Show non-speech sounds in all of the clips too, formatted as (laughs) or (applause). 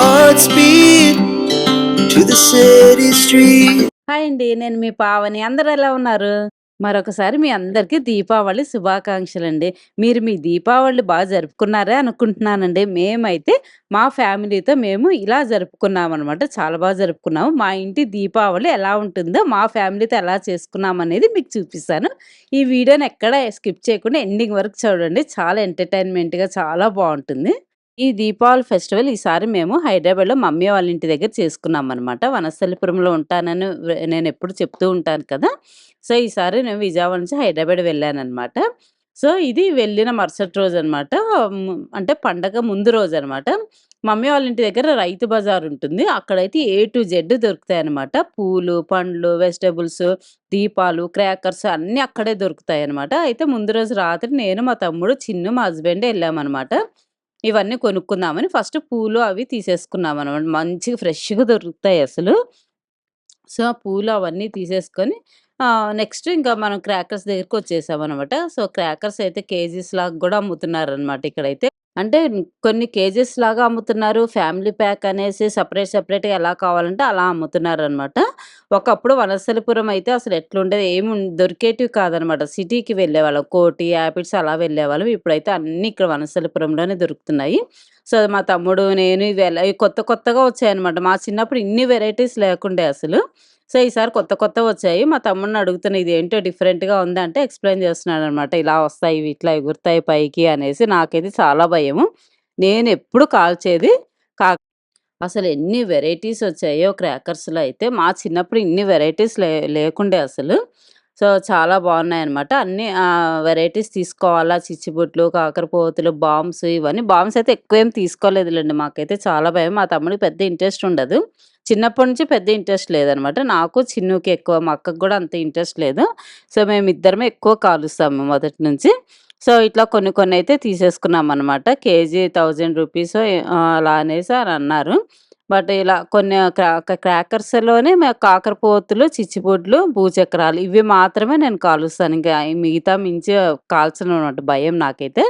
hearts beat to the city street. Hi అండి. నేను మీ పావని. అందరూ ఎలా ఉన్నారు? మరొకసారి మీ అందరికీ దీపావళి శుభాకాంక్షలు అండి మీరు మీ దీపావళి బాగా జరుపుకున్నారే అనుకుంటున్నానండి. మేమైతే మా ఫ్యామిలీతో మేము ఇలా జరుపుకున్నాం అనమాట చాలా బాగా జరుపుకున్నాము. మా ఇంటి దీపావళి ఎలా ఉంటుందో మా ఫ్యామిలీతో ఎలా చేసుకున్నామనేది మీకు చూపిస్తాను. ఈ వీడియోని ఎక్కడ స్కిప్ చేయకుండా ఎండింగ్ వరకు చూడండి. చాలా ఎంటర్‌టైన్‌మెంట్‌గా చాలా బాగుంటుంది ఈ దీపావళి ఫెస్టివల్ ఈసారి మేము హైదరాబాద్‌లో మమ్మీ వాళ్ళ ఇంటి దగ్గర చేసుకున్నాం అనమాట వనస్థలిపురంలో ఉంటానని నేను ఎప్పుడు చెప్తూ ఉంటాను కదా! సో, ఈసారి నేను విజయవాడ నుంచి హైదరాబాద్ వెళ్ళానమాట సో, ఇది వెళ్ళిన మరుసటి రోజు అనమాట అంటే పండగ ముందు రోజు అనమాట మమ్మీ వాళ్ళ ఇంటి దగ్గర రైతు బజార్ ఉంటుంది. అక్కడైతే ఏ టు జెడ్ దొరుకుతాయి అనమాట పూలు, పండ్లు, వెజిటబుల్స్, దీపాలు, క్రాకర్స్ అన్నీ అక్కడే దొరుకుతాయి అనమాట అయితే ముందు రోజు రాత్రి నేను, మా తమ్ముడు, చిన్ను, మా హస్బెండ్ వెళ్ళామన్నమాట. ఇవన్నీ కొనుక్కుందామని ఫస్ట్ పూలు అవి తీసేసుకున్నామనమాట. మంచిగా ఫ్రెష్‌గా దొరుకుతాయి అసలు. సో, ఆ పూలు అవన్నీ తీసేసుకొని నెక్స్ట్ ఇంకా మనం క్రాకర్స్ దగ్గరికి దగ్గరికొచ్చేసామనమాట. సో, క్రాకర్స్ అయితే కేజీస్ లాగా కూడా అమ్ముతున్నారు అనమాట ఇక్కడైతే. అంటే కొన్ని కేజీస్‌లాగా అమ్ముతున్నారు. ఫ్యామిలీ ప్యాక్ అనేసి సపరేట్ సపరేట్గా ఎలా కావాలంటే అలా అమ్ముతున్నారు అనమాట ఒకప్పుడు వనస్థలిపురం అయితే అసలు ఎట్లుండేది ఏమి దొరికేటివి కాదనమాట. సిటీకి వెళ్ళేవాళ్ళం. కోటి, యాపిల్స్ అలా వెళ్ళేవాళ్ళం. ఇప్పుడైతే అన్నీ ఇక్కడ వనస్థలిపురంలోనే దొరుకుతున్నాయి. సో, మా తమ్ముడు, నేను ఇవి ఇవి కొత్త కొత్తగా వచ్చాయనమాట. మా చిన్నప్పుడు ఇన్ని వెరైటీస్ లేకుండే అసలు. సో, ఈసారి కొత్త కొత్తవొచ్చాయి. మా తమ్ముడిని అడుగుతున్నా ఏంటో డిఫరెంట్‌గా ఉందంటే ఎక్స్‌ప్లెయిన్ చేస్తున్నాడనమాట. ఇలా వస్తాయి, ఇవి ఇట్లా ఎగురుతాయి పైకి అనేసి. నాకైతే చాలా భయము. నేనెప్పుడు కాల్చేది కా అసలు ఎన్ని వెరైటీస్ వచ్చాయో క్రాకర్స్‌లో అయితే. మా చిన్నప్పుడు ఇన్ని వెరైటీస్ లే లేకుండే అసలు. సో, చాలా బావున్నాయనమాట. అన్నీ అన్ని వెరైటీస్ తీసుకోవాలా చిచ్చిబుట్లు కాకరపోతులు, బాంబ్స్ ఇవన్నీ బాంబ్స్ అయితే ఎక్కువేం తీసుకోలేదులేండి మాకైతే చాలా భయం. మా తమ్ముడికి పెద్ద ఇంట్రెస్ట్ ఉండదు. చిన్నప్పటి నుంచి పెద్ద ఇంట్రెస్ట్ లేదనమాట. నాకు, చిన్నుకి ఎక్కువ. మా అక్కకు కూడా అంత ఇంట్రెస్ట్ లేదు. సో, మేమిద్దరమే ఎక్కువ కాలుస్తాము మొదటి నుంచి. సో, ఇట్లా కొన్ని కొన్ని అయితే తీసేసుకున్నాం అనమాట కేజీ థౌజండ్ రూపీస్ అలా అనేసి అని అన్నారు. బట్ ఇలా కొన్ని క్రా క్రాకర్స్‌లోనే కాకరపోతులు, చిచ్చిపొడ్లు భూచక్రాలు ఇవి మాత్రమే నేను కాలుస్తాను. ఇంకా మిగతా మించి కాల్చననమాట భయం నాకైతే.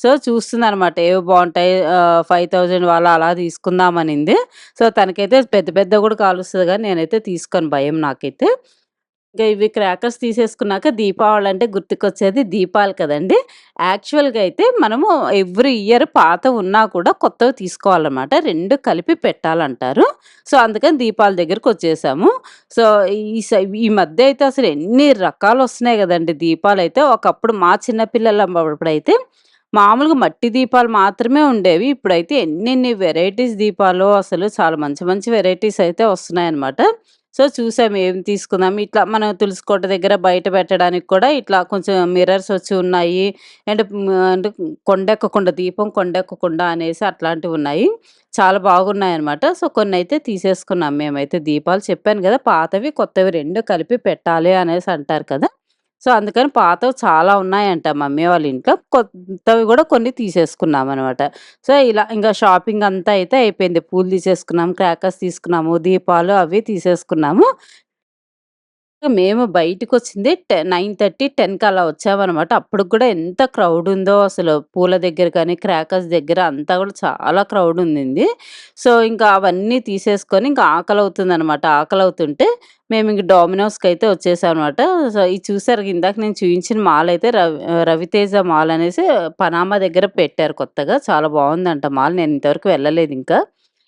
సో, చూస్తుందనమాట ఏవి బావుంటాయి ఆహ్, 5000 వాళ్ళ అలా తీసుకుందామనింది. సో, తనకైతే పెద్ద పెద్ద కూడా కాలుస్తుంది కానీ నేనైతే తీసుకోను భయం నాకైతే. ఇంకా ఇవి క్రాకర్స్ తీసేసుకున్నాక దీపావళి అంటే గుర్తుకొచ్చేది దీపాలు కదండీ! యాక్చువల్‌గా అయితే మనము ఎవ్రీ ఇయర్ పాత ఉన్నా కూడా కొత్తవి తీసుకోవాలన్నమాట రెండు కలిపి పెట్టాలంటారు. సో, అందుకని దీపాల దగ్గరకొచ్చేసాము. సో, ఈ ఈ మధ్య అయితే అసలు ఎన్ని రకాలు వస్తున్నాయి కదండి దీపాలు అయితే ఒకప్పుడు మా చిన్నపిల్లలు అమ్మప్పుడైతే మామూలుగా మట్టి దీపాలు మాత్రమే ఉండేవి. ఇప్పుడైతే ఎన్నెన్ని వెరైటీస్ దీపాలు అసలు చాలా మంచి మంచి వెరైటీస్ అయితే వస్తున్నాయన్నమాట సో, చూసాం ఏం తీసుకుందాం. ఇట్లా మనం తులసి కోట దగ్గర బయట పెట్టడానికి కూడా ఇట్లా కొంచెం మిర్రర్స్ వచ్చి ఉన్నాయి. అండ్ అంటే కొండెక్కకుండా దీపం కొండెక్కకుండా అనేసి అట్లాంటివి ఉన్నాయి చాలా బాగున్నాయి అనమాట సో, కొన్ని అయితే తీసేసుకున్నాం మేమైతే దీపాలు. చెప్పాను కదా పాతవి, కొత్తవి రెండు కలిపి పెట్టాలి అనేసి అంటారు కదా! సో, అందుకని పాతవి చాలా ఉన్నాయంట మమ్మీ వాళ్ళ ఇంట్లో. కొత్తవి కూడా కొన్ని తీసేసుకున్నామనమాట. సో, ఇలా ఇంకా షాపింగ్ అంతా అయితే అయిపోయింది. పూలు తీసేసుకున్నాము క్రాకర్స్ తీసుకున్నాము, దీపాలు అవి తీసేసుకున్నాము. మేము బయటకొచ్చింది టెన్ నైన్ థర్టీ టెన్కి అలా వచ్చామనమాట. అప్పటికి కూడా ఎంత క్రౌడ్ ఉందో అసలు పూల దగ్గర కానీ, క్రాకర్స్ దగ్గర అంతా కూడా చాలా క్రౌడ్ ఉండింది. సో, ఇంకా అవన్నీ తీసేసుకొని ఇంకా ఆకలి అవుతుంది అనమాట ఆకలి అవుతుంటే మేము ఇంక డామినోస్కి అయితే వచ్చేసాం అనమాట సో, ఇది చూసారు ఇందాక నేను చూపించిన మాల్ అయితే రవి రవితేజ మాల్ అనేసి పనామా దగ్గర పెట్టారు కొత్తగా. చాలా బాగుందంట మాల్. నేను ఇంతవరకు వెళ్ళలేదు ఇంకా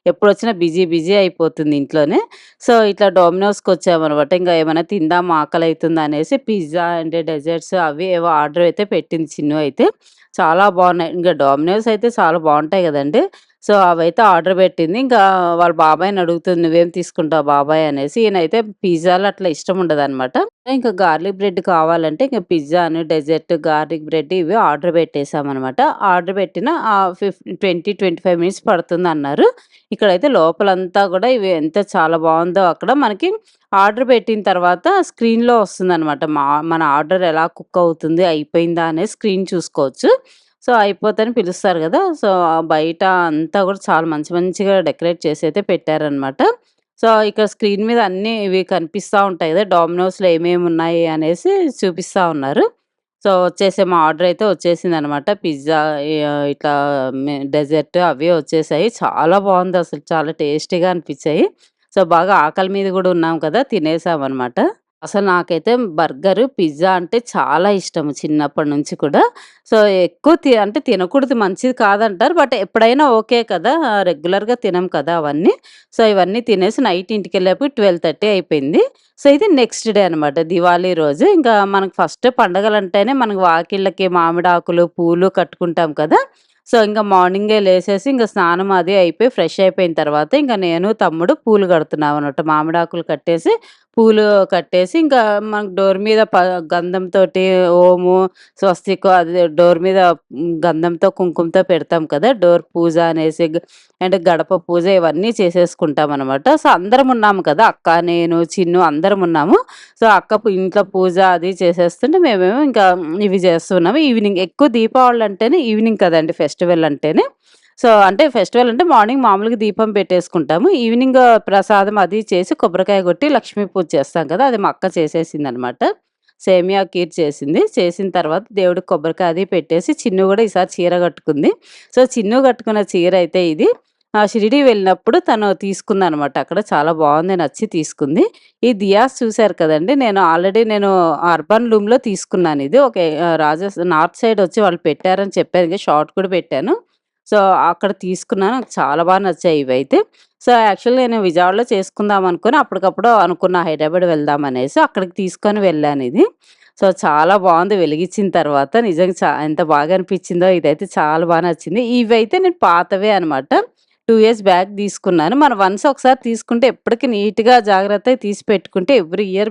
ఎప్పుడు ఎప్పుడొచ్చినా బిజీ బిజీ అయిపోతుంది ఇంట్లోనే. సో, ఇట్లా డోమినోస్‌కొచ్చామనమాట. ఇంకా ఏమైనా తిందాం ఆకలి అవుతుంది అనేసి పిజ్జా అండ్ డెజర్ట్స్ అవి ఏవో ఆర్డర్ అయితే పెట్టింది చిన్ను అయితే. చాలా బాగున్నాయి ఇంకా డోమినోస్ అయితే చాలా బాగుంటాయి కదండి సో, అవైతే ఆర్డర్ పెట్టింది. ఇంకా వాళ్ళ బాబాయ్ని అడుగుతుంది "నువ్వేం తీసుకుంటావు బాబాయ్" అనేసి. ఈయనైతే పిజ్జాలు అట్లా ఇష్టం ఉండదనమాట. ఇంకా గార్లిక్ బ్రెడ్ కావాలంటే ఇంక పిజ్జాను, డెజర్ట్, గార్లిక్ బ్రెడ్ ఇవి ఆర్డర్ పెట్టేసామనమాట. ఆర్డర్ పెట్టిన ఫిఫ్టీ ఫిఫ్ 20, 25 మినిట్స్ పడుతుంది అన్నారు ఇక్కడైతే లోపలంతా కూడా ఇవి ఎంత చాలా బాగుందో అక్కడ మనకి ఆర్డర్ పెట్టిన తర్వాత స్క్రీన్‌లో వస్తుందనమాట. మా మన ఆర్డర్ ఎలా కుక్ అవుతుంది, అయిపోయిందా అనేది స్క్రీన్ చూసుకోవచ్చు. సో, అయిపోతని పిలుస్తారు కదా సో, బయట అంతా కూడా చాలా మంచి మంచిగా డెకరేట్ చేసి అయితే పెట్టారనమాట. సో, ఇక్కడ స్క్రీన్ మీద అన్నీ ఇవి కనిపిస్తూ ఉంటాయి కదా డామినోస్లో ఏమేమి ఉన్నాయి అనేసి చూపిస్తూ ఉన్నారు. సో, వచ్చేసాము. ఆర్డర్ అయితే వచ్చేసింది అనమాట పిజ్జా ఇట్లా డెజర్ట్ అవి వచ్చేసాయి. చాలా బాగుంది అసలు చాలా టేస్టీగా అనిపించాయి సో, బాగా ఆకలి మీద కూడా ఉన్నాం కదా! తినేసామనమాట. అసలు నాకైతే బర్గరు, పిజ్జా అంటే చాలా ఇష్టము చిన్నప్పటి నుంచి కూడా. సో, ఎక్కువ తి అంటే తినకూడదు మంచిది కాదంటారు. బట్ ఎప్పుడైనా ఓకే కదా! రెగ్యులర్‌గా తినం కదా అవన్నీ. సో, ఇవన్నీ తినేసి నైట్ ఇంటికి వెళ్ళిపోయి ట్వెల్వ్ థర్టీ అయిపోయింది. సో, ఇది నెక్స్ట్ డే అనమాట. దివాళీ రోజు. ఇంకా మనకు ఫస్ట్ పండగలు అంటేనే మనకు వాకిళ్ళకి మామిడాకులు, పూలు కట్టుకుంటాం కదా! సో, ఇంకా మార్నింగే లేసేసి ఇంకా స్నానం అది అయిపోయి ఫ్రెష్ అయిపోయిన తర్వాత ఇంకా నేను, తమ్ముడు పూలు కడుతున్నామనమాట. మామిడాకులు కట్టేసి, పూలు కట్టేసి ఇంకా మనకు డోర్ మీద ప గంధంతో ఓము, స్వస్తికు అది డోర్ మీద గంధంతో, కుంకుమతో పెడతాం కదా! డోర్ పూజ అనేసి అంటే గడప పూజ ఇవన్నీ చేసేసుకుంటాం అనమాట సో, అందరం ఉన్నాము కదా! అక్క, నేను, చిన్ను అందరం ఉన్నాము. సో, అక్క ఇంట్లో పూజ అది చేసేస్తుంటే మేమేమో ఇంకా ఇవి చేస్తున్నాము. ఈవినింగ్ ఎక్కువ దీపావళి అంటేనే ఈవినింగ్ కదండి ఫెస్టివల్ అంటేనే. సో, అంటే ఫెస్టివల్ అంటే మార్నింగ్ మామూలుగా దీపం పెట్టేసుకుంటాము. ఈవినింగ్ ప్రసాదం అది చేసి కొబ్బరికాయ కొట్టి లక్ష్మీ పూజ చేస్తాం కదా! అది మా అక్క చేసేసిందనమాట. సేమియా కీర్ చేసింది. చేసిన తర్వాత దేవుడికి కొబ్బరికాయ అది పెట్టేసి చిన్ను కూడా ఈసారి చీర కట్టుకుంది. సో, చిన్ను కట్టుకున్న చీర అయితే ఇది. షిరిడి షిరిడీ వెళ్ళినప్పుడు తను తీసుకుందనమాట అక్కడ. చాలా బాగుంది నచ్చి తీసుకుంది. ఈ దియాస్ చూసారు కదండీ! నేను ఆల్రెడీ నేను అర్బన్ లూమ్‌లో తీసుకున్నానిది. ఒక రాజస్థాన్ నార్త్ సైడ్ వచ్చి వాళ్ళు పెట్టారని చెప్పాను కదా! షార్ట్ కూడా పెట్టాను. సో, అక్కడ తీసుకున్నాను. నాకు చాలా బాగా నచ్చాయి ఇవైతే. సో, యాక్చువల్‌గా నేను విజయవాడలో చేసుకుందాం అనుకుని అప్పటికప్పుడు అనుకున్న హైదరాబాద్ వెళ్దాం అనేసి అక్కడికి తీసుకొని వెళ్ళాను ఇది సో, చాలా బాగుంది వెలిగించిన తర్వాత నిజంగా చా ఎంత బాగా అనిపించిందో ఇదైతే చాలా బాగా నచ్చింది. ఇవైతే నేను పాతవే అనమాట. టూ ఇయర్స్ బ్యాక్ తీసుకున్నాను. మనం వన్స్ ఒకసారి తీసుకుంటే ఎప్పటికీ నీట్‌గా జాగ్రత్తగా తీసి పెట్టుకుంటే ఎవ్రీ ఇయర్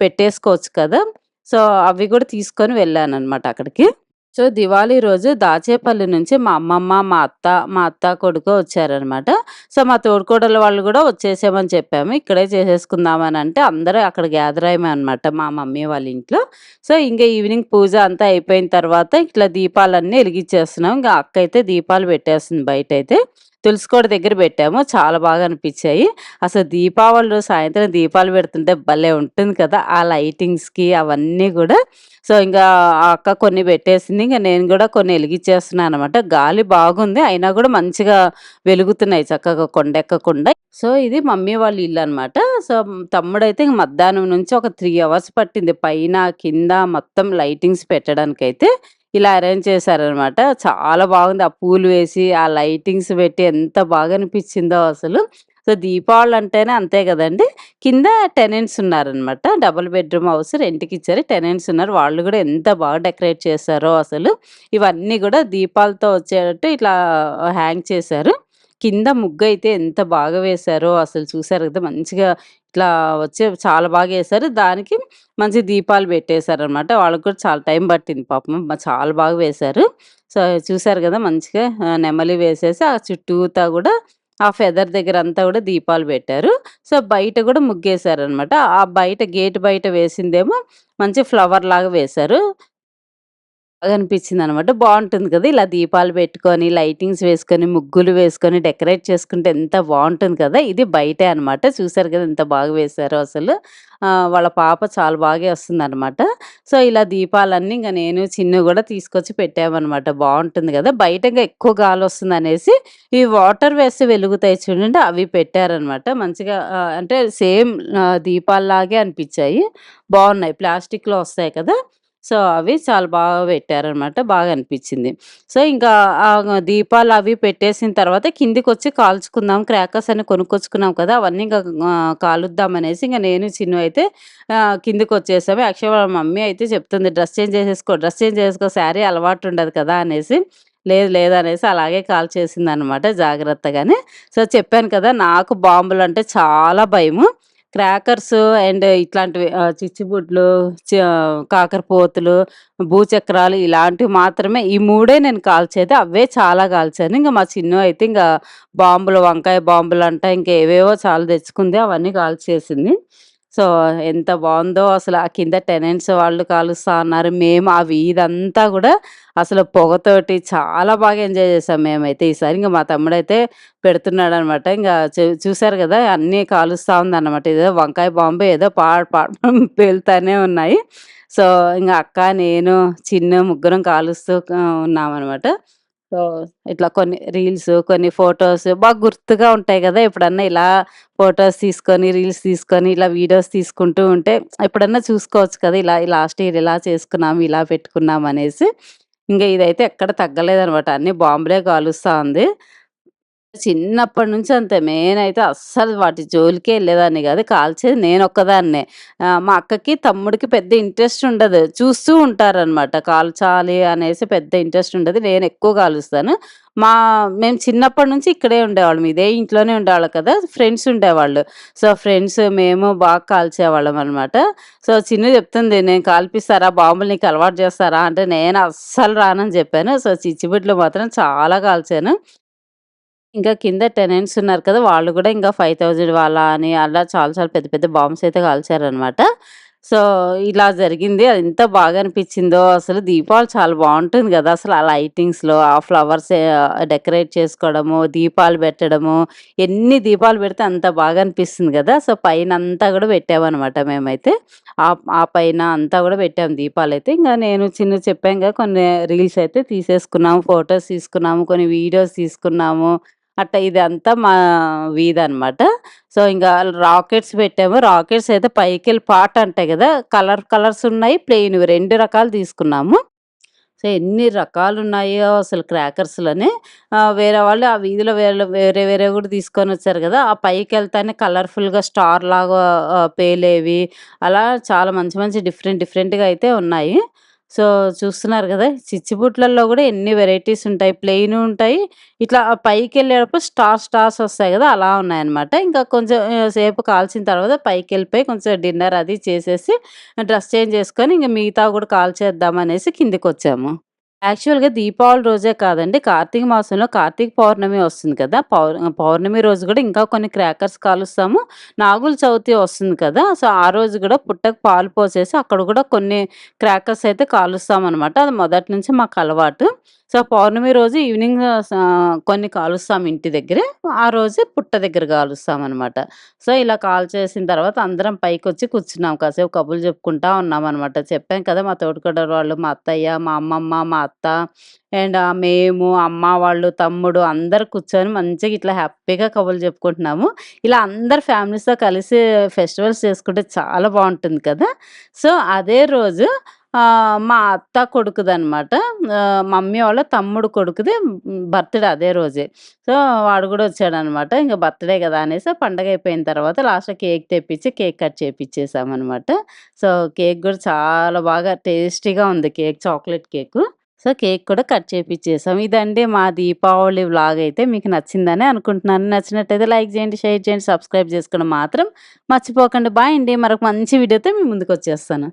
పెట్టేసుకోవచ్చు కదా! సో, అవి కూడా తీసుకొని వెళ్ళాను అనమాట అక్కడికి. సో, దివాళీ రోజు దాచేపల్లి నుంచి మా అమ్మమ్మ, మా అత్త, మా అత్త కొడుకు వచ్చారనమాట. సో, మా తోడుకోడల వాళ్ళు కూడా వచ్చేసామని చెప్పాము. ఇక్కడే చేసేసుకుందామని అంటే అందరూ అక్కడ గ్యాదర్ అయ్యామనమాట మా మమ్మీ వాళ్ళ ఇంట్లో. సో, ఇంకా ఈవినింగ్ పూజ అంతా అయిపోయిన తర్వాత ఇట్లా దీపాలన్నీ వెలిగించేస్తున్నాం ఇంకా అక్క అయితే దీపాలు పెట్టేస్తుంది బయట అయితే కోట దగ్గర పెట్టాము. చాలా బాగా అనిపించాయి అసలు దీపావళి రోజు సాయంత్రం దీపాలు పెడుతుంటే భలే ఉంటుంది కదా! ఆ లైటింగ్స్‌కి అవన్నీ కూడా సో, ఇంకా ఆ అక్క కొన్ని పెట్టేసింది. ఇంకా నేను కూడా కొన్ని వెలిగించేస్తున్నాను అనమాట గాలి బాగుంది. అయినా కూడా మంచిగా వెలుగుతున్నాయి చక్కగా కొండెక్కకుండా. సో, ఇది మమ్మీ వాళ్ళ ఇల్లు అనమాట సో, తమ్ముడైతే ఇంక మధ్యాహ్నం నుంచి ఒక త్రీ అవర్స్ పట్టింది. పైన, కింద మొత్తం లైటింగ్స్ పెట్టడానికైతే. ఇలా అరేంజ్ చేశారనమాట. చాలా బాగుంది. ఆ పూలు వేసి, ఆ లైటింగ్స్ పెట్టి ఎంత బాగా అనిపించిందో అసలు. సో, దీపావళి అంటేనే అంతే కదండి కింద టెనెంట్స్ ఉన్నారనమాట. డబుల్ బెడ్‌రూమ్ హౌస్ రెంట్కి ఇచ్చారు టెనెంట్స్ ఉన్నారు. వాళ్ళు కూడా ఎంత బాగా డెకరేట్ చేశారో అసలు. ఇవన్నీ కూడా దీపాలతో వచ్చేటట్టు ఇట్లా హ్యాంగ్ చేశారు. కింద ముగ్గు అయితే ఎంత బాగా వేశారో అసలు చూసారు కదా! మంచిగా ఇట్లా వచ్చే చాలా బాగా వేశారు దానికి మంచి దీపాలు పెట్టేశారనమాట. వాళ్ళకి కూడా చాలా టైం పట్టింది పాపం. చాలా బాగా వేశారు. సో, చూసారు కదా మంచిగా నెమలి వేసేసి ఆ చుట్టూతా కూడా ఆ ఫెదర్ దగ్గర అంతా కూడా దీపాలు పెట్టారు. సో, బయట కూడా ముగ్గేశారనమాట. ఆ బయట గేట్ బయట వేసిందేమో మంచి ఫ్లవర్ లాగా వేశారు. అనిపించింది అనమాట బాగుంటుంది కదా! ఇలా దీపాలు పెట్టుకొని, లైటింగ్స్ వేసుకొని, ముగ్గులు వేసుకొని, డెకరేట్ చేసుకుంటే ఎంత బాగుంటుంది కదా! ఇది బయటే అనమాట. చూసారు కదా! ఎంత బాగా వేశారో అసలు. వాళ్ళ పాప చాలా బాగా ఏస్తుందనమాట. సో, ఇలా దీపాలన్నీ ఇంకా నేను, చిన్న కూడా తీసుకొచ్చి పెట్టామనమాట. బాగుంటుంది కదా బయట ఇంకా ఎక్కువ అనేసి ఈ వాటర్ వేస్తే వెలుగుతాయి చూడండి అవి పెట్టారనమాట. మంచిగా అంటే సేమ్ ఆహ్, దీపాల్లాగే అనిపించాయి బాగున్నాయి ప్లాస్టిక్‌లో వస్తాయి కదా! సో, అవి చాలా బాగా పెట్టారనమాట. బాగా అనిపించింది సో, ఇంకా దీపాలు అవి పెట్టేసిన తర్వాత కిందికొచ్చి కాల్చుకుందాం క్రాకర్స్ అని కొనుక్కొచ్చుకున్నాం కదా! అవన్నీ ఇంకా కాలుద్దాం అనేసి ఇంకా నేను, చిన్ను అయితే కిందికి కిందకొచ్చేసాము. యాక్చువల్‌గా వాళ్ళ మమ్మీ అయితే చెప్తుంది డ్రెస్ చేంజ్ చేసేసుకో, డ్రెస్ చేంజ్ చేసుకో శారీ అలవాటు ఉండదు కదా! అనేసి. లేదు లేదు అనేసి అలాగే కాల్చేసిందనమాట జాగ్రత్తగానే. సో, చెప్పాను కదా! నాకు బాంబులు అంటే చాలా భయము. క్రాకర్స్ అండ్ ఇట్లాంటివి చిచ్చిబుడ్లు చిచ్చుబుడ్లు, చ కాకరపోతులు, భూచక్రాలు ఇలాంటివి మాత్రమే ఈ మూడే నేను కాల్చేది. అవే చాలా కాల్చాను. ఇంకా మా చిన్న అయితే ఇంకా బాంబులు, వంకాయ బాంబులు అంట ఇంకా ఏవేవో చాలా తెచ్చుకుంది. అవన్నీ కాల్చేసింది. సో, ఎంత బాగుందో అసలు. ఆ కింద టెనెంట్స్ వాళ్ళు కాలుస్తా ఉన్నారు. మేము ఆ వీధంతా కూడా అసలు పొగతోటి చాలా బాగా ఎంజాయ్ చేసాం మేమైతే ఈసారి. ఇంకా మా తమ్ముడైతే పెడుతున్నాడు అనమాట ఇంకా చూసారు కదా అన్నీ కాలుస్తూ ఉందన్నమాట ఏదో వంకాయ బాంబు ఏదో పాడు పాడు (laughs) పేలుతానే ఉన్నాయి. సో, ఇంకా అక్క, నేను, చిన్న ముగ్గురం కాలుస్తూ ఉన్నామన్నమాట సో, ఇట్లా కొన్ని రీల్స్, కొన్ని ఫొటోస్ బాగా గుర్తుగా ఉంటాయి కదా ఎప్పుడన్నా ఇలా ఫొటోస్ తీసుకొని, రీల్స్ తీసుకొని, ఇలా వీడియోస్ తీసుకుంటూ ఉంటే ఎప్పుడన్నా చూసుకోవచ్చు కదా! ఇలా లాస్ట్ ఇయర్ ఇలా చేసుకున్నాము, ఇలా పెట్టుకున్నాం అనేసి. ఇంకా ఇదైతే ఎక్కడ తగ్గలేదనమాట. అన్నీ బాంబులే కాలుస్తూ ఉంది. చిన్నప్పటి నుంచి అంతే. నేనైతే అస్సలు వాటి జోలికే వెళ్ళేదాన్ని కాదు కాల్చేది నేను ఒక్కదాన్నే మా అక్కకి, తమ్ముడికి పెద్ద ఇంట్రెస్ట్ ఉండదు. చూస్తూ ఉంటారనమాట. కాల్చాలి అనేసి పెద్ద ఇంట్రెస్ట్ ఉండదు. నేను ఎక్కువ కాలుస్తాను. మా మేము చిన్నప్పటి నుంచి ఇక్కడే ఉండేవాళ్ళం. ఇదే ఇంట్లోనే ఉండేవాళ్ళం కదా! ఫ్రెండ్స్ ఉండేవాళ్ళు. సో, ఫ్రెండ్స్ మేము బాగా కాల్చేవాళ్ళం అనమాట. సో, చిన్న చెప్తుంది, "నేను కాల్పిస్తారా? బాంబులు నీకు అలవాటు చేస్తారా?" అంటే నేను అస్సలు రానని చెప్పాను. సో, చిచ్చుబుడ్లు మాత్రం చాలా కాల్చాను. ఇంకా కింద టెనెంట్స్ ఉన్నారు కదా! వాళ్ళు కూడా ఇంకా ఫైవ్ థౌజండ్ వాళ్ళ అని అలా చాలా చాలా పెద్ద పెద్ద బాంబ్స్ అయితే కాల్చారనమాట. సో, ఇలా జరిగింది. అది ఎంత బాగా అనిపించిందో అసలు దీపావళి చాలా బాగుంటుంది కదా అసలు ఆ లైటింగ్స్‌లో, ఆ ఫ్లవర్స్ డెకరేట్ చేసుకోవడము, దీపాలు పెట్టడము, ఎన్ని దీపాలు పెడితే అంత బాగా అనిపిస్తుంది కదా సో, పైన అంతా కూడా పెట్టామన్నమాట మేమైతే. ఆ ఆ పైన అంతా కూడా పెట్టాము అయితే ఇంకా నేను, చిన్న చెప్పాం కొన్ని రీల్స్ అయితే తీసేసుకున్నాము, ఫొటోస్ తీసుకున్నాము, కొన్ని వీడియోస్ తీసుకున్నాము. అట్లా ఇదంతా మా వీధి అనమాట సో, ఇంకా రాకెట్స్ పెట్టాము. రాకెట్స్ అయితే పైకి వెళ్ళి పాట అంటాయి కదా కలర్ కలర్స్ ఉన్నాయి, ప్లెయిన్ రెండు రకాలు తీసుకున్నాము. సో, ఎన్ని రకాలున్నాయో అసలు క్రాకర్స్‌లోనే వేరే వాళ్ళు ఆ వీధిలో వేరే వేరే వేరే కూడా తీసుకొని వచ్చారు కదా ఆ పైకి వెళ్తానే కలర్‌ఫుల్‌గా స్టార్ లాగా పేలేవి అలా చాలా మంచి మంచి డిఫరెంట్ డిఫరెంట్‌గా అయితే ఉన్నాయి. సో, చూస్తున్నారు కదా చిచ్చిబుట్లలో కూడా ఎన్ని వెరైటీస్ ఉంటాయి. ప్లెయిన్ ఉంటాయి. ఇట్లా పైకి వెళ్ళేటప్పుడు స్టార్ స్టార్స్ వస్తాయి కదా అలా ఉన్నాయన్నమాట. ఇంకా కొంచెం సేపు కాల్చిన తర్వాత పైకి వెళ్ళిపోయి కొంచెం డిన్నర్ అది చేసేసి డ్రెస్ చేంజ్ చేసుకొని ఇంకా మిగతావి గూడా కాల్చేద్దామనేసి వచ్చాము యాక్చువల్‌గా దీపావళి రోజే కాదండి. కార్తీక మాసంలో కార్తీక పౌర్ణమి వస్తుంది కదా! పౌర్ పౌర్ణమి రోజు కూడా ఇంకా కొన్ని క్రాకర్స్ కాలుస్తాము. నాగుల చవితి వస్తుంది కదా! సో, ఆ రోజు కూడా పుట్టకు పాలు పోసేసి అక్కడ కూడా కొన్ని క్రాకర్స్ అయితే కాలుస్తామనమాట. అది మొదటి నుంచి మాకు అలవాటు సో, పౌర్ణమి రోజు ఈవినింగ్ కొన్ని కాలుస్తాం ఇంటి దగ్గరే. ఆ రోజు పుట్ట దగ్గర కాలుస్తామనమాట. సో, ఇలా కాల్చేసిన తర్వాత అందరం పైకి వచ్చి కూర్చున్నాం. కాసేపు కబుర్లు చెప్పుకుంటా ఉన్నామనమాట. చెప్పాం కదా! మా తోటికూడ వాళ్ళు, మా అత్తయ్య, మా అమ్మమ్మ, మా అత్త అండ్ మేము, అమ్మ వాళ్ళు, తమ్ముడు అందరు కూర్చొని మంచిగా ఇట్లా హ్యాపీగా కబుర్లు చెప్పుకుంటున్నాము. ఇలా అందరు ఫ్యామిలీస్‌తో కలిసి ఫెస్టివల్స్ చేసుకుంటే చాలా బాగుంటుంది కదా! సో, అదే రోజు మా అత్త కొడుకుదనమాట. మమ్మీ వాళ్ళ తమ్ముడు కొడుకుది బర్త్‌డే అదే రోజే. సో, వాడు కూడా వచ్చాడనమాట. ఇంకా బర్త్‌డే కదా అనేసి పండగ అయిపోయిన తర్వాత లాస్ట్‌లో కేక్ తెప్పించి కేక్ కట్ చేపించేసామన్నమాట సో, కేక్ కూడా చాలా బాగా టేస్టీగా ఉంది cake chocolate cake. So, cake కూడా కట్ చేపిచ్చేసాం. ఇదండి మా దీపావళి వ్లాగ్ అయితే మీకు నచ్చిందని అనుకుంటున్నాను. నచ్చినట్టయితే లైక్ చేయండి, షేర్ చేయండి, సబ్స్క్రైబ్ చేసుకోవడం మాత్రం మర్చిపోకండి. బాయ్ అండి. మరొక మంచి వీడియోతో మీ ముందుకొచ్చేస్తాను.